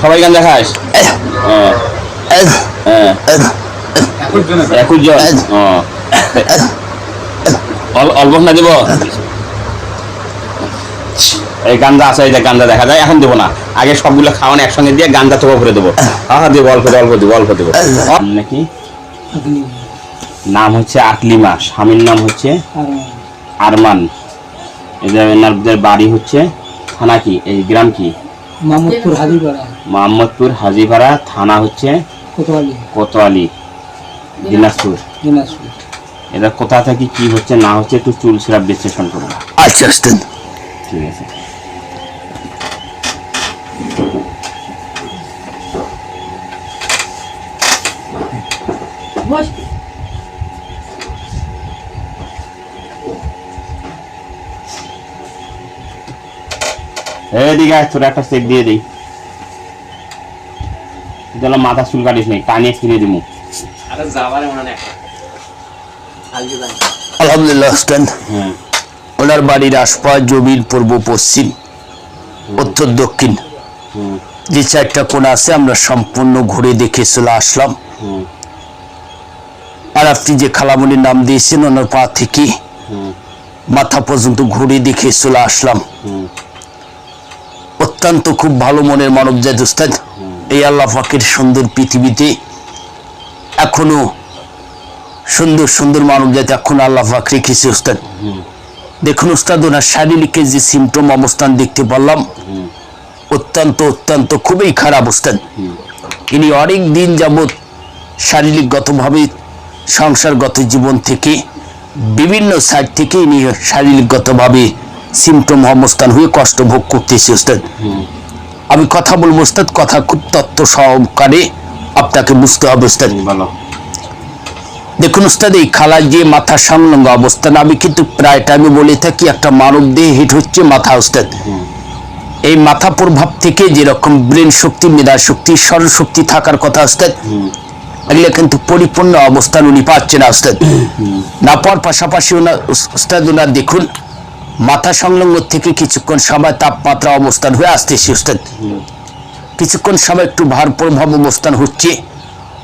সবাই গান দেখাস? হ্যাঁ। হ্যাঁ। একুশ জন অল্প না দেব? এই গান্দা আছে এই যে গান্দা দেখা যায় এখন দেবো না। আগে সবগুলো খাওয়ানো একসঙ্গে দিয়ে গান্দা তোকে করে দেবো। হ্যাঁ দেবো অল্প দেবো, অল্প দেবো অল্প দেবো। নাকি? নাম হচ্ছে আকলিমা স্বামীর নাম হচ্ছে আরমান। এদের এনারদের বাড়ি হচ্ছে থানা কি? এই গ্রাম কি? মামুদপুর হাজিপাড়া মোহাম্মদপুর হাজিপাড়া থানা হচ্ছে কোতোয়ালি। কোতোয়ালি দিনাজপুর। দিনাজপুর। এটা কোথা থেকে কি হচ্ছে না হচ্ছে একটু চুল সিরাপ বিশ্লেষণ করব। আচ্ছা ঠিক আছে। এদিকে তোর একটা চেক দিয়ে দিই। তাহলে মাথা চুল কাটিস নেই টানিয়ে ফিরিয়ে দিমু। আলহামদুলিল্লাহ হ্যাঁ। ওনার বাড়ির আশপাশ জমির পূর্ব পশ্চিম উত্তর দক্ষিণ। যে চারটা কোণ আছে আমরা সম্পূর্ণ ঘুরে দেখে চলে আসলাম। আর আপনি যে খালামনির নাম দিয়েছেন ওনার পা থেকে মাথা পর্যন্ত ঘুরে দেখে চলে আসলাম। হুম। অত্যন্ত খুব ভালো মনের মানব জাত উস্তাদ এই আল্লাহ ফাকের সুন্দর পৃথিবীতে এখনও সুন্দর সুন্দর মানব জাতি এখন আল্লাহ ফাক রেখেছে উস্তাদ দেখুন উস্তাদ ওনার শারীরিক যে সিমটম অবস্থান দেখতে পারলাম, অত্যন্ত অত্যন্ত খুবই খারাপ উস্তাদ ইনি অনেক দিন যাবৎ শারীরিকগতভাবে সংসারগত জীবন থেকে বিভিন্ন সাইড থেকে ইনি শারীরিকগতভাবে সিমটম অবস্থান হয়ে কষ্ট ভোগ করতেছে উস্তাদ আমি কথা বলব উস্তাদ কথা খুব তত্ত্ব সহকারে আপনাকে বুঝতে হবে উস্তাদ। ভালো। দেখুন উস্তাদ এই খালার যে মাথা সংলগ্ন অবস্থান আমি কিন্তু প্রায় টাইমে বলে থাকি একটা মানব দেহে হিট হচ্ছে মাথা উস্তাদ। এই মাথা প্রভাব থেকে যেরকম ব্রেন শক্তি মেধা শক্তি স্মরণ শক্তি থাকার কথা উস্তাদ এগুলো কিন্তু পরিপূর্ণ অবস্থান উনি পাচ্ছেন না উস্তাদ। না পাওয়ার পাশাপাশি ওনার উস্তাদ ওনার দেখুন মাথা সংলগ্ন থেকে কিছুক্ষণ সময় তাপমাত্রা অবস্থান হয়ে আসতে উস্তাদ কিছুক্ষণ সময় একটু ভার প্রভাব অবস্থান হচ্ছে।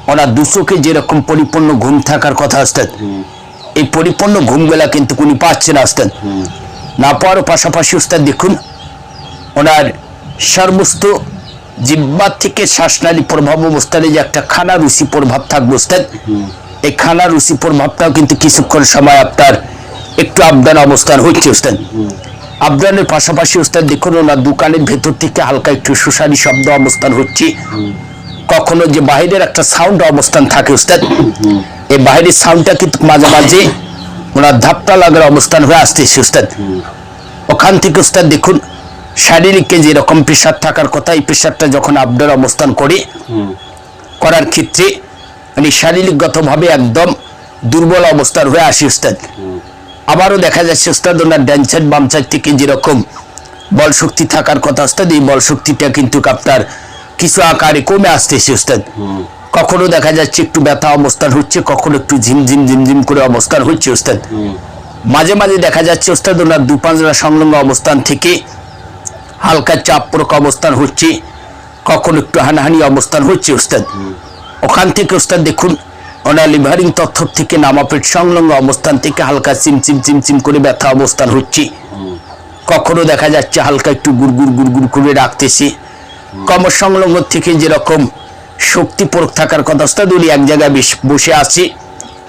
ওনার দুচোখে যেরকম পরিপূর্ণ ঘুম থাকার কথা উস্তাদ এই পরিপূর্ণ ঘুমবেলা কিন্তু উনি পাচ্ছেন না উস্তাদ না পাওয়ার পাশাপাশি উস্তাদ দেখুন, ওনার সর্বস্ত জিব্বার থেকে শ্বাসনালী প্রভাব অবস্থানে যে একটা খানা রুচি প্রভাব থাকবে উস্তাদ এই খানা রুচি প্রভাবটাও কিন্তু কিছুক্ষণ সময় আপনার একটু আবদান অবস্থান হচ্ছে উস্তাদ। আবদানের পাশাপাশি, উস্তাদ, দেখুন, ওনার দোকানের ভেতর থেকে হালকা একটু সুসারি শব্দ অবস্থান হচ্ছে। কখনো যে বাইরের একটা সাউন্ড অবস্থান থাকে, উস্তাদ। এই বাইরের সাউন্ডটা কিন্তু মাঝে মাঝে ওনার ধাপটা লাগার অবস্থান হয়ে আসতেছে, উস্তাদ। ওখান থেকে, উস্তাদ, দেখুন, শারীরিককে যেরকম প্রেশার থাকার কথা, এই প্রেশারটা যখন আবদার অবস্থান করে, করার ক্ষেত্রে মানে শারীরিকগতভাবে একদম দুর্বল অবস্থার হয়ে আসি, উস্তাদ। আবারও দেখা যাচ্ছে ওনার ডান সাইড বাম সাইড থেকে যেরকম বল শক্তি থাকার কথা উস্তাদ এই বল শক্তিটা কিন্তু আপনার কিছু আকারে কমে আসতেছে উস্তাদ কখনো দেখা যাচ্ছে একটু ব্যথা অবস্থান হচ্ছে কখনো একটু ঝিমঝিম ঝিমঝিম করে অবস্থান হচ্ছে উস্তাদ মাঝে মাঝে দেখা যাচ্ছে ওস্তাদ ওনার দুপাঞ্জরা সংলগ্ন অবস্থান থেকে হালকা চাপ প্রক অবস্থান হচ্ছে কখন একটু হানাহানি অবস্থান হচ্ছে ওস্তাদ। ওখান থেকে ওস্তাদ দেখুন ওনার লিভারিং তথ্য থেকে নামাপেট সংলগ্ন অবস্থান থেকে হালকা চিমচিম চিমচিম করে ব্যথা অবস্থান হচ্ছে। কখনো দেখা যাচ্ছে হালকা একটু গুড়গুড় গুড়গুড় করে রাখতেছে কমর সংলগ্ন থেকে যেরকম শক্তি প্রয়োগ থাকার কথা ওস্তাদ উনি এক জায়গায় বেশ- বসে আছে।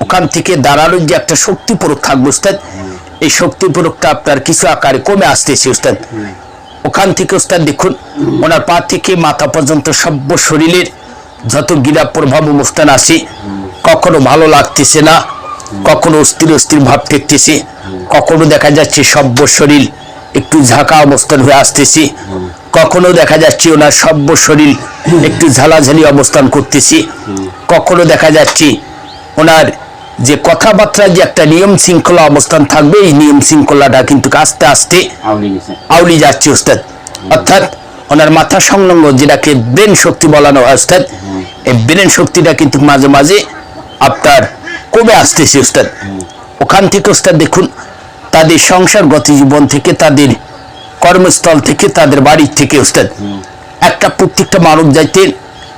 ওখান থেকে দাঁড়ানোর যে একটা শক্তি প্রয়োগ থাকবে, ওস্তাদ, এই শক্তি প্রয়োগটা আপনার কিছু আকারে কমে আসতেছে, ওস্তাদ। ওখান থেকে, ওস্তাদ, দেখুন, ওনার পা থেকে মাথা পর্যন্ত সভ্য শরীরের যত গিরা প্রভাব অবস্থান আছে কখনো ভালো লাগতেছে না কখনো অস্থির অস্থির ভাব ঠেকতেছে কখনো দেখা যাচ্ছে সভ্য শরীর একটু ঝাঁকা অবস্থান হয়ে আসতেছে কখনো দেখা যাচ্ছে ওনার সভ্য শরীর একটু ঝালাঝালি অবস্থান করতেছে কখনো দেখা যাচ্ছে ওনার যে কথাবার্তার যে একটা নিয়ম শৃঙ্খলা অবস্থান থাকবে এই নিয়ম শৃঙ্খলাটা কিন্তু আস্তে আস্তে আউলি যাচ্ছে ওস্তাদ। অর্থাৎ ওনার মাথা সংলগ্ন যেটাকে ব্রেন শক্তি বলানো হয় ওস্তাদ এই ব্রেন শক্তিটা কিন্তু মাঝে মাঝে আপনার কমে আসতেছে ওস্তাদ? ওখান থেকে ওস্তাদ দেখুন, তাদের সংসারগত জীবন থেকে, তাদের কর্মস্থল থেকে, তাদের বাড়ির থেকে ওস্তাদ। একটা প্রত্যেকটা মানব জাতির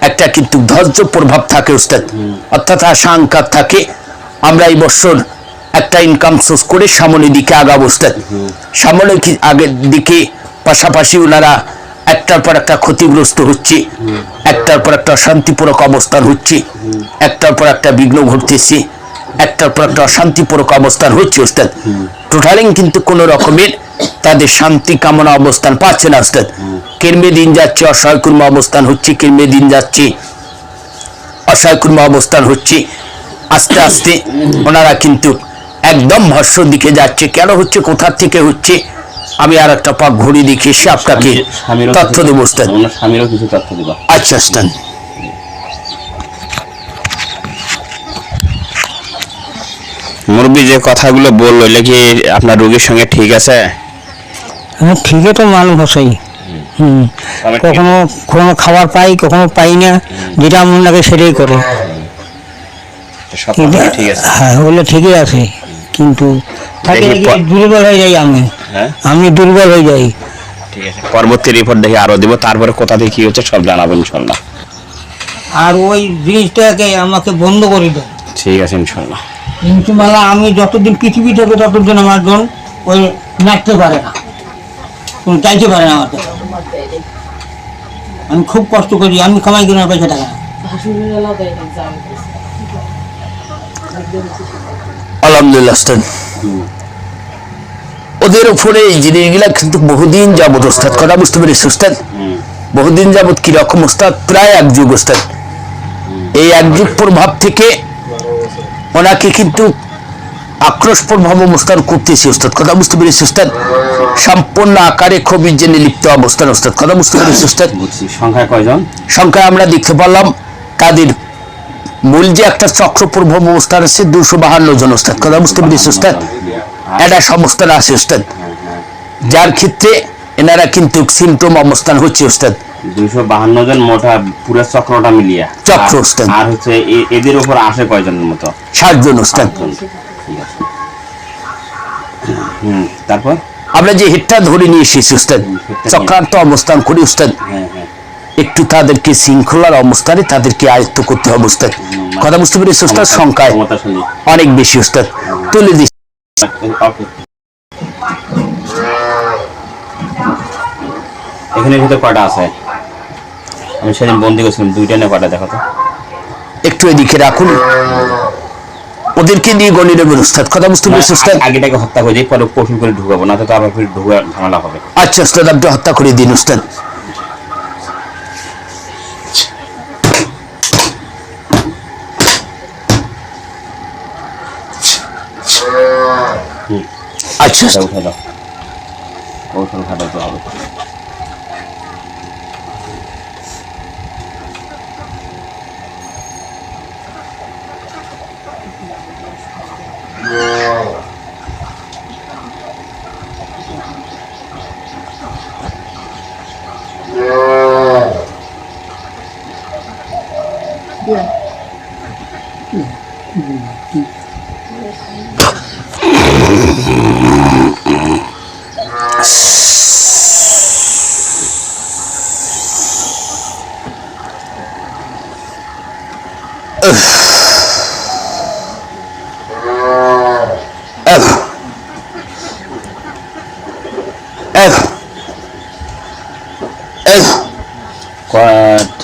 একটা কিন্তু ধৈর্য প্রভাব থাকে উস্তাদ অর্থাৎ আশা থাকে। আমরা এই বছর একটা ইনকাম সোর্স করে সামনের দিকে আগাবো উস্তাদ সামনের আগের দিকে পাশাপাশি ওনারা একটার পর একটা ক্ষতিগ্রস্ত হচ্ছে, একটার পর একটা শান্তিপূরক অবস্থান হচ্ছে, একটার পর একটা বিঘ্ন ঘটতেছে, একটার পর একটা অশান্তিপূরক অবস্থান হচ্ছে, ওস্তাদ। টোটালিং কিন্তু কোন রকমের তাদের শান্তি কামনা অবস্থান পাচ্ছে না, ওস্তাদ। কেরমে দিন যাচ্ছে অসহায়কুর্ম অবস্থান হচ্ছে, কেরমে দিন যাচ্ছে অসহায়কুর্ম অবস্থান হচ্ছে, আস্তে আস্তে ওনারা কিন্তু একদম ভস্য দিকে যাচ্ছে, কেন হচ্ছে কোথা থেকে হচ্ছে আমি আর একটা পাক ঘড়ি দেখে এসে আপনাকে তথ্য দেবো স্বামীরও কিছু তথ্য দিবা। আচ্ছা ওস্তাদ মুরব্বী যে কথাগুলো বলল এগুলো কি আপনার রোগীর সঙ্গে ঠিক আছে? হ্যাঁ ঠিকই তো মানুষ হসাই হুম। কখনো কখনো খাবার পাই কখনো পাই না। যেটা মন লাগে সেটাই করে। ঠিক হ্যাঁ ওগুলো ঠিকই আছে। কিন্তু দুর্বল হয়ে যাই আমি। আমি দুর্বল হয়ে যাই। ঠিক আছে পরবর্তী রিপোর্ট দেখে আরও দিব তারপরে কোথা থেকে কি হচ্ছে সব জানাব ইনশাল্লাহ। আর ওই জিনিসটাকে আমাকে বন্ধ করে দেয় ঠিক আছে ইনশাল্লাহ। কিন্তু মালা আমি যতদিন পৃথিবী থাকে ততদিন আমার জন ওই নাচতে পারে না। কোনো চাইতে পারে না আমাকে। আমি খুব কষ্ট করি আমি কামাই কিনা পয়সা টাকা। না আলহামদুলিল্লাহ ওদের উপরে এই জিনিসগুলা কিন্তু বহুদিন যাবত ওস্তাদ কথা বুঝতে পেরেছি ওস্তাদ? বহুদিন যাবত কীরকম ওস্তাদ? প্রায় এক যুগ ওস্তাদ। এই এক যুগ প্রভাব থেকে ওনাকে কিন্তু আক্রোশ প্রভাব অবস্থান করতেছি ওস্তাদ। কথা বুঝতে পেরেছি ওস্তাদ? সম্পূর্ণ আকারে খুবই জেনে লিপ্ত অবস্থান ওস্তাদ। কথা বুঝতে পেরেছি ওস্তাদ? সংখ্যা কয়জন? সংখ্যায় আমরা দেখতে পারলাম তাদের মূল যে একটা চক্র প্রভাব অবস্থান আছে দুশো বাহান্ন জন ওস্তাদ। কথা বুঝতে পেরেছি ওস্তাদ? একটা সমস্থান আছে ওস্তাদ। যার ক্ষেত্রে এনারা কিন্তু সিমটম অবস্থান হচ্ছে ওস্তাদ। দুইশো বাহান্ন জন মোটা পুরো চক্রটা মিলিয়া। চক্র, আর- আর হচ্ছে এদের উপর আসে কয়জনের মতো? ষাট জন ওস্তাদ। জন। ঠিক আছে। হুম তারপর? আমরা যে হেডটা ধরে নিয়ে এসেছি ওস্তাদ চক্রান্ত অবস্থান করি হ্যাঁ হ্যাঁ। একটু তাদেরকে শৃঙ্খলার অবস্থানে তাদেরকে আয়ত্ত করতে হবে ওস্তাদ। কথা বুঝতে পেরেছি ওস্তাদ? সংখ্যায় অনেক বেশি ওস্তাদ। তুলে দিচ্ছি। এখানে ভিতরে কয়টা আছে। আমি সেদিন বন্দি করছিলাম দুইটা না কয়টা দেখো তো। একটু এদিকে রাখুন। ওদেরকে নিয়ে গণিত নেবেন ওস্তাদ কথা বুঝতে পেরেছি ওস্তাদ আগে- আগেটাকে হত্যা করে দিই পরে কৌশল করে ঢুকাবো না তো আবার ফির ঢুকা ঝামেলা হবে। আচ্ছা ওস্তাদ আপনি হত্যা করে দিন ওস্তাদ আচ্ছা এটা ওস্তাদ। উঠে দাও কৌশল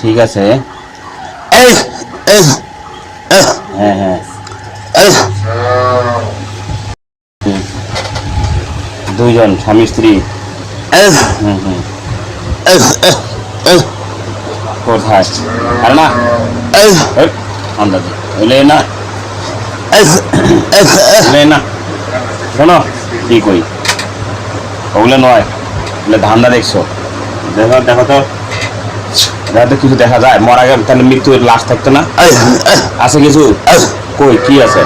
ঠিক আছে। হ্যাঁ হ্যাঁ। দুইজন স্বামী স্ত্রী। কোথায়? আরে না আন্দাজ এলে না। এলে না। শোনো কি কই? ওগুলো নয়। ওগুলো ধান্দা দেখছ। দেখো দেখো তো। দেখো তো কিছু দেখা যায় মরা গেল তাহলে মৃত্যুর লাশ থাকতো না। আছে কিছু। কই কি আছে?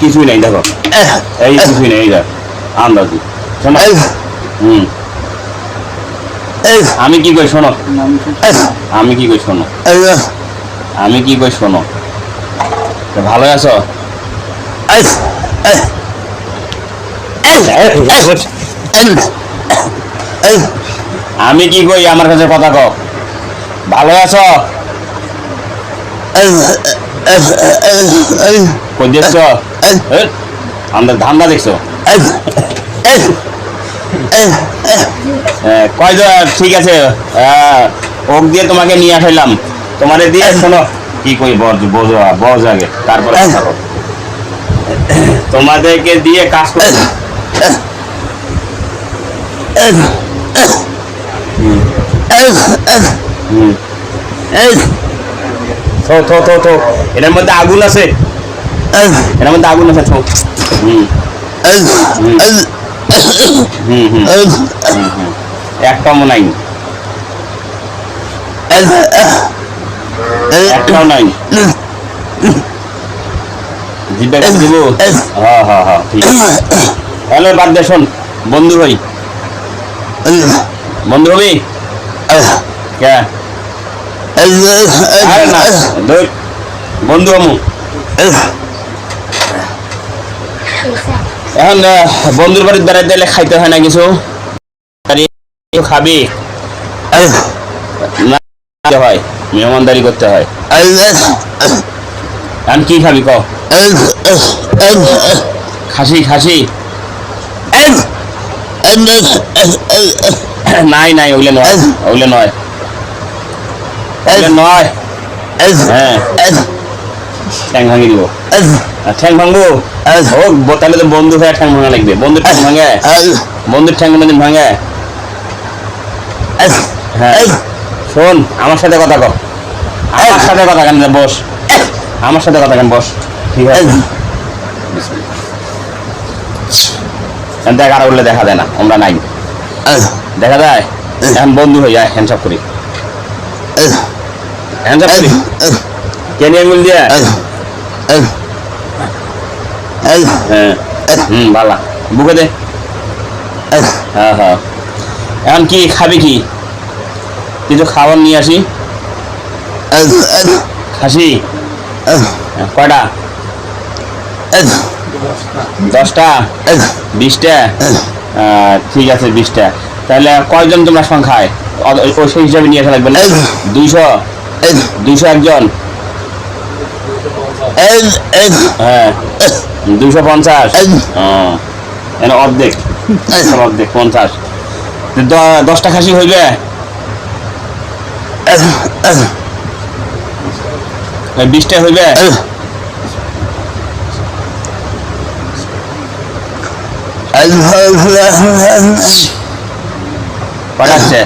কিছুই নেই দেখো। এই। কিছুই নেই এই আন্দাজি। শোনো। হুম। আমি কি কই শোনো। আমি কি কই শোনো? আমি কি কই শোনো? ভালো আছো? এহ। আমি কি কই আমার কাছে কথা কও? ভালো আছো? কই দেখছ? আমাদের ধান্দা দেখছ। হ্যাঁ, কয়জন ঠিক আছে। হ্যাঁ, ওক দিয়ে তোমাকে নিয়ে আসলাম। তোমারে দিয়ে শোনো কি কই বজ বোঝো বজ আগে তারপরে তোমাদেরকে দিয়ে কাজ করো এটার মধ্যে আগুন আছে? এটার মধ্যে আগুন আছে একটাও নাই। একটাও নাই। জিব্বা দিব? হ্যাঁ হ্যাঁ হ্যাঁ ঠিক। তাহলে বাদ দে শোন। বন্ধু ভাই বন্ধু হবি? ধর বন্ধু এখন বন্ধুর বাড়িতে বেড়াইতে এলে খাইতে হয় না কিছু? খাবি। হয় মেহমানদারি করতে হয়। এখন কি খাবি ক খাসি খাসি। নাই নাই ওগুলো নয়। ওগুলো নয়। ওগুলো নয়। হ্যাঁ। ঠ্যাং ভাঙি দিব। ঠ্যাং ভাঙবো? ও তাহলে তো বন্ধু হয়ে ঠ্যাং ভাঙা লাগবে। বন্ধুর ঠ্যাং ভাঙে? বন্ধুর ঠ্যাং কোনোদিন ভাঙে? হ্যাঁ। শোন আমার সাথে কথা কর আমার সাথে কথা কেন বস? আমার সাথে কথা কেন বস? ঠিক আছে? দেখা উঠলে দেখা যায় না। আমরা নাই। দেখা যায় এখন বন্ধু হয়ে যায় হ্যান্ডসাপ করি। হ্যান্ডসাপ করি? কে নিয়ে আঙুল দিয়ে? হ্যাঁ। হুম ভালো বুকে দে। হ্যাঁ হ্যাঁ। এখন কি খাবি কি? কিছু খাবার নিয়ে আসি? খাসি? হ্যাঁ, কয়টা? দশটা? বিশটা? ঠিক আছে বিশটা। তাহলে কয়জন তোমরা সংখ্যায় ওই সেই হিসাবে নিয়ে আসা লাগবে না দুইশো? দুইশো একজন? হ্যাঁ। দুইশো পঞ্চাশ? হ্যাঁ এনে অর্ধেক। অর্ধেক পঞ্চাশ। দশটা খাসি হইবে? বিশটা হইবে? পাঠাচ্ছে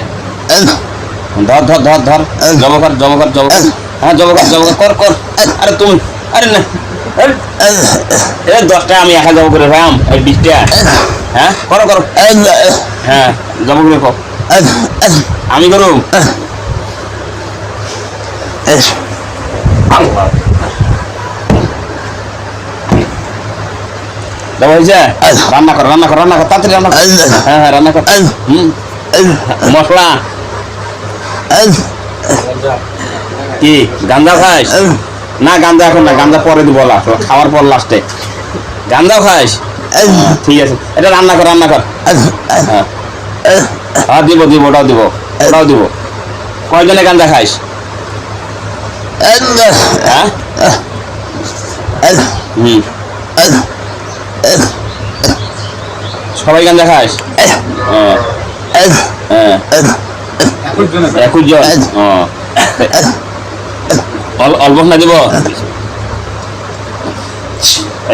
ধর ধর ধর ধর জব কর জব কর জব হ্যাঁ জব কর জব কর কর আরে তুমি আরে না এ দশটা আমি একা জব করে রাম এই বিশটা হ্যাঁ করো করো হ্যাঁ জব করে কর আমি করু রান্না কর রান্না কর রান্না কর তাড়াতাড়ি রান্না কর হ্যাঁ হ্যাঁ রান্না কর হুম মশলা? কি, গান্দা খাস? না, গান্দা এখন না, গান্দা পরে দিব খাওয়ার পর লাস্টে। গান্দাও খাস? ঠিক আছে, এটা রান্না কর রান্না কর। হ্যাঁ। হ্যাঁ দিব দিব, ওটাও দিব ওটাও দিব। কয়জনে গান্দা খাইস হ্যাঁ? সবাই গান্দা খাস? হ্যাঁ। হ্যাঁ একুশ জন? অল্প না দিব?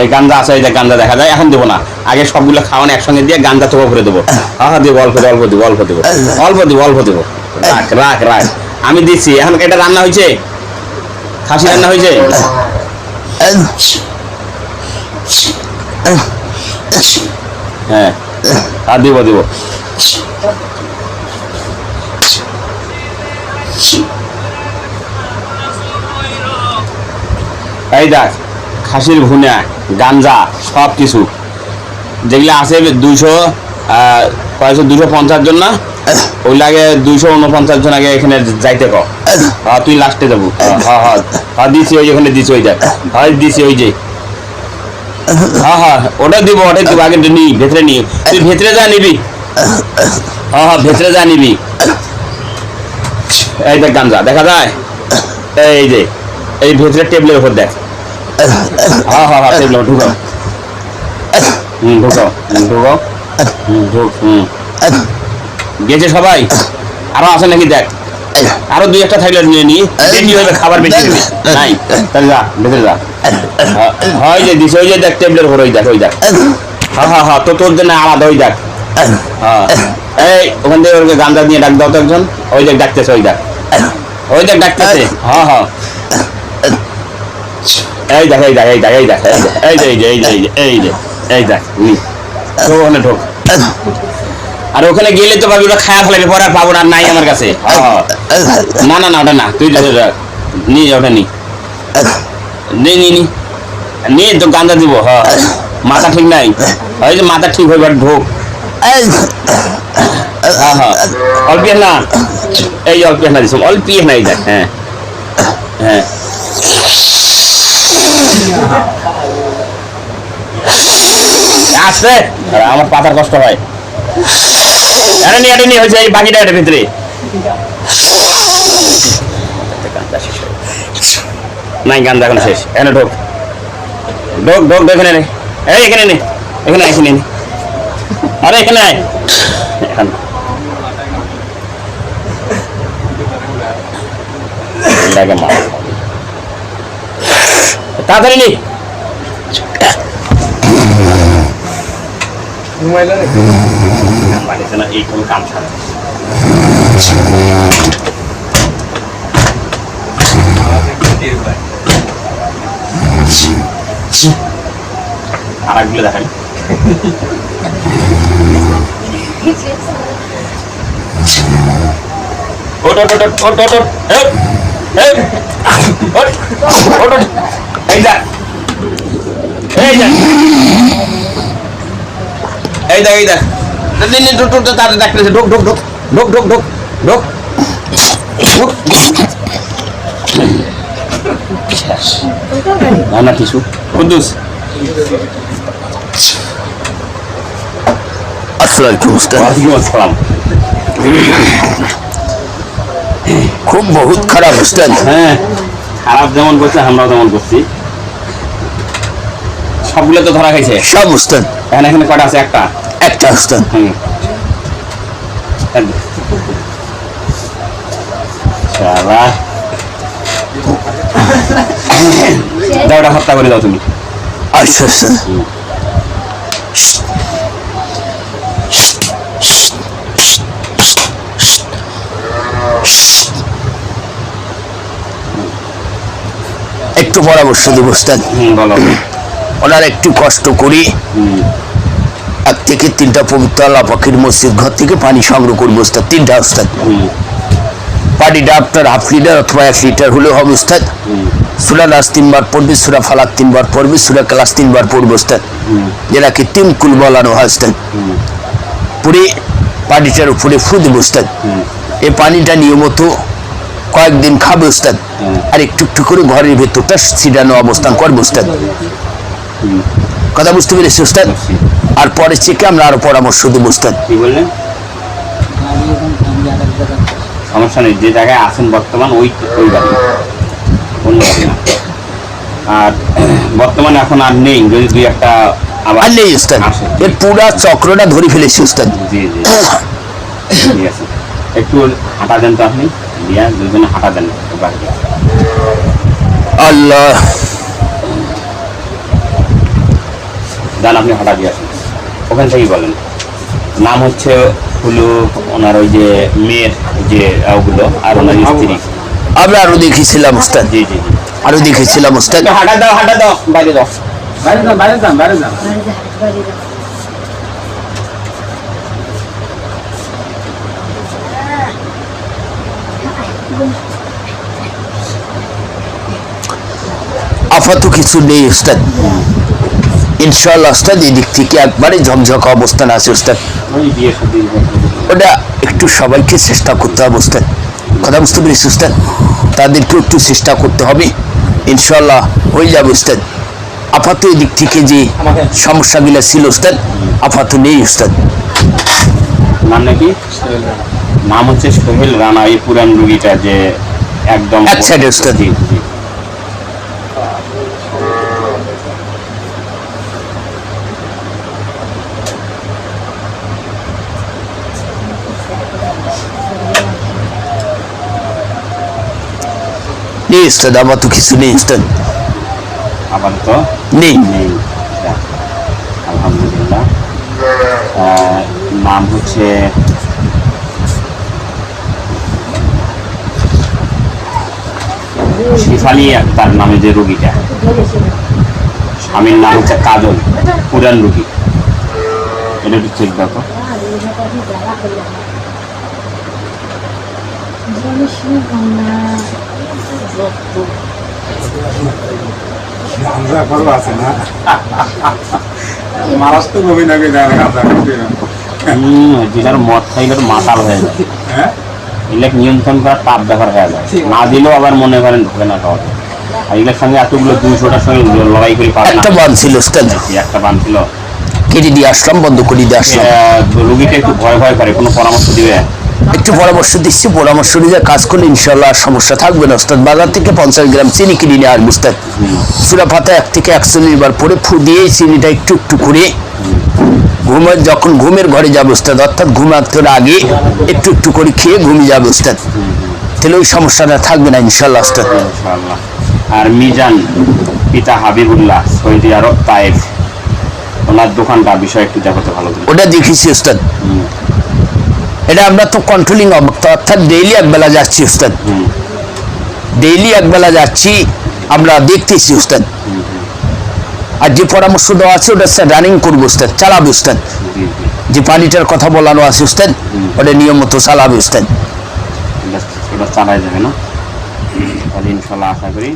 এই গান্দা আছে যে গান্দা দেখা যায় এখন দেবো না। আগে সবগুলো খাওয়ানো একসঙ্গে দিয়ে গান্দা করে দেবো। হ্যাঁ হ্যাঁ দেবো অল্প অল্প দেবো অল্প দেবো। অল্প দেবো অল্প দেবো। রাখ রাখ রাখ। আমি দিচ্ছি। এখন এটা রান্না হয়েছে? খাসি রান্না হয়েছে? হ্যাঁ। আর দিব দিব। এই দেখ, খাসির ভুনা, গাঞ্জা, সব কিছু। যেগুলো আছে দুইশো কয়শো দুশো পঞ্চাশ জন না? ওই লাগে দুইশো উনপঞ্চাশ জন আগে এখানে যাইতে ক। তুই লাস্টে যাব। হ্যাঁ দিছি ওই ওখানে দিছি ওই দেখ হ্যাঁ দিছি ওই যে। হ্যাঁ হ্যাঁ ওটা দিব ওটাই দিব, আগে নি ভেতরে নি তুই ভেতরে যা নিবি। হ্যাঁ হ্যাঁ ভেতরে যা নিবি। এই দেখ গাঞ্জা দেখা যায়? এই যে এই ভেতরে টেবিলের উপর দেখ। হ্যাঁ হ্যাঁ হ্যাঁ হুম ঢুক হুম। গেছে সবাই? আরও আছে নাকি দেখ? আরও দুই একটা থাকলে নিয়ে নি। বেশি হইবে খাবার বেশি নাই তাহলে যা ভেতরে যা। হ্যাঁ, হয় যে দিছে ওই যে দেখ টেবিলের উপর ওই দেখ ওই দেখ। হ্যাঁ হ্যাঁ হ্যাঁ তো তোর জন্য আলাদা ওই দেখ। এই ওখান থেকে ওকে ডাক দাও তো একজন। ওই দেখ ডাকতেছে ওই দেখ। ওই দেখ ডাকতেছে। হ্যাঁ হ্যাঁ। এই দেখ এই দেখ এই দেখ এই দেখ এই এই এই এই এই দেখ ওখানে ঢোক। আর ওখানে গেলে তো ভাবি ওটা খায়া ফেলাবে পরে আর পাবো না নাই আমার কাছে। হ্যাঁ, হ্যাঁ। না না না ওটা না তুই যা, যা, যা। নি ওটা নি। নি নি নি। তো গান্দা দিব হ্যাঁ। মাথা ঠিক নাই। ওই যে মাথা ঠিক হইবার ঢোক। হ্যাঁ হ্যাঁ এই! অল্প হ্যাঁ। হ্যাঁ। আমার পাতার কষ্ট হয়। হয়েছে এই বাকিটা এটা ভিতরে। নাই গান এখন শেষ। এখানে ঢোক। ঢোক ঢোক এখানে নে। এই, এখানে নে। এখানে এখানে নে। আরে এখানে আয় এখানে লাগে মা তাড়াতাড়ি নি বাড়িতে না এই কোনো কাম ছাড়া আর একগুলো দেখাই এই দেখ এই দেখ তাতে ডাকতেছে ঢোক ঢোক ঢোক ঢোক ঢোক ঢোক ঢোক না না কিছু কুদ্দুস আসসালামু ওয়ালাইকুম আসসালাম। খুব বহুত খারাপ উস্তাদ। হ্যাঁ খারাপ যেমন করছে আমরাও তেমন করছি। সবগুলো তো ধরা খাইছে? সব উস্তাদ। এখানে এখানে কটা আছে? একটা? একটা উস্তাদ। হুম। শালা দাও হত্যা করে দাও তুমি। আচ্ছা উস্তাদ। একটু পরামর্শ দেব উস্তাদ ওনার একটু কষ্ট করি। এক থেকে তিনটা পবিত্র আল্লাহ পাখির মসজিদ ঘর থেকে পানি সংগ্রহ করব উস্তাদ তিনটা উস্তাদ পানিটা আপনার হাফ লিটার অথবা এক লিটার হলেও হবে উস্তাদ সুরা নাস তিনবার পড়বে সুরা ফালাক তিনবার পড়বে সুরা ক্লাস তিনবার পড়বে উস্তাদ যেটাকে তিন কুল বলানো হয় উস্তাদ পুরে পানিটার উপরে ফু দেবো উস্তাদ এই পানিটা নিয়মিত কয়েকদিন খাবে উস্তাদ হুম। আর একটু একটু করে ঘরের ভেতরটা ছিটানো অবস্থান করবে উস্তাদ কথা বুঝতে পেরেছি উস্তাদ আর পরে চেকে আমরা আরও পরামর্শ দেবো উস্তাদ কি বললেন? সমস্যা নেই যে জায়গায় আছেন বর্তমান ওই ওই বাড়ি। অন্য না। আর বর্তমানে এখন আর নেই যদি দুই একটা আর নেই উস্তাদ। এর পুরা চক্রটা ধরে ফেলেছি উস্তাদ জি জি। ঠিক আছে। একটু হাঁটা দেন তো আপনি। দিয়া দুজনে হাঁটা দেন আল্লাহ। দেন আপনি হাঁটা দিয়ে আসুন। ওখান থেকেই বলেন। নাম হচ্ছে হলো ওনার ওই যে মেয়ের যে ওগুলো আর ওনার স্ত্রী। আমরা আরও দেখেছিলাম উস্তাদ জি জি জি। আরও দেখেছিলাম উস্তাদ হাঁটা দাও হাঁটা দাও। বাইরে দাও বাইরে দাও বাইরে দাও বাইরে দাও আপাতত কিছু নেই উস্তাদ ইনশাল্লাহ উস্তাদ এই দিক থেকে একবারে ঝকঝকা অবস্থান আছে শাদী ওটা একটু সবাইকে চেষ্টা করতে হবে উস্তাদ কথা বুঝতে পেরেছি উস্তাদ তাদেরকেও একটু চেষ্টা করতে হবে। ইনশাল্লাহ হয়ে যাবে উস্তাদ আপাতত এই দিক থেকে যে সমস্যাগুলো ছিল উস্তাদ আপাতত নেই উস্তাদ নাম নাকি নাম হচ্ছে সোহেল রানা এই পুরান রুগীটা যে একদম এক side এ নেই উস্তাদ আমার তো কিছু নেই উস্তাদ আপাতত নেই। নেই যাক, আলহামদুলিল্লাহ। আহ, নাম হচ্ছে শিফালি আক্তার নামে যে রুগীটা। স্বামীর নাম হচ্ছে কাজল পুরান রুগী। এটা একটু চেক দেখো। না হয়ে হ্যাঁ হয়ে দিলেও আবার মনে করেন সঙ্গে এতগুলো সঙ্গে লড়াই করে একটা কেটে দিয়ে আসলাম, বন্ধ করে দিয়ে আসলাম। রুগীটা একটু ভয় ভয় করে, কোনো পরামর্শ দিবে? একটু পরামর্শ দিচ্ছি পরামর্শ নিয়ে কাজ করলে ইনশাল্লাহ সমস্যা থাকবে না। উস্তাদ বাজার থেকে পঞ্চাশ গ্রাম চিনি কিনে নিয়ে আসবে উস্তাদ চুলা পাতা এক থেকে একচল্লিশ বার পরে ফু দিয়ে চিনিটা একটু একটু করে ঘুমের যখন ঘুমের ঘরে যাবে উস্তাদ অর্থাৎ ঘুমাতে আগে একটু একটু করে খেয়ে ঘুমিয়ে যাবে উস্তাদ তাহলে ওই সমস্যাটা থাকবে না ইনশাল্লাহ উস্তাদ আর মিজান পিতা হাবিবুল্লাহ সৌদি আরব তায়েফ। ওনার দোকানটা বিষয় একটু দেখাতে ভালো ওটা দেখেছি উস্তাদ এটা আমরা তো কন্ট্রোলিং অর্থাৎ ডেইলি একবেলা যাচ্ছি, উস্তাদ। ডেইলি একবেলা যাচ্ছি, আমরা দেখতেছি, উস্তাদ। আর যে পরামর্শ দেওয়া আছে, ওটা স্যার রানিং করব, উস্তাদ। চালাবে, উস্তাদ। যে পানিটার কথা বলানো আছে, উস্তাদ, ওটা নিয়ম মতো চালাবে, উস্তাদ। এটা চালাই যাবে না। ইনশাল্লাহ আশা করি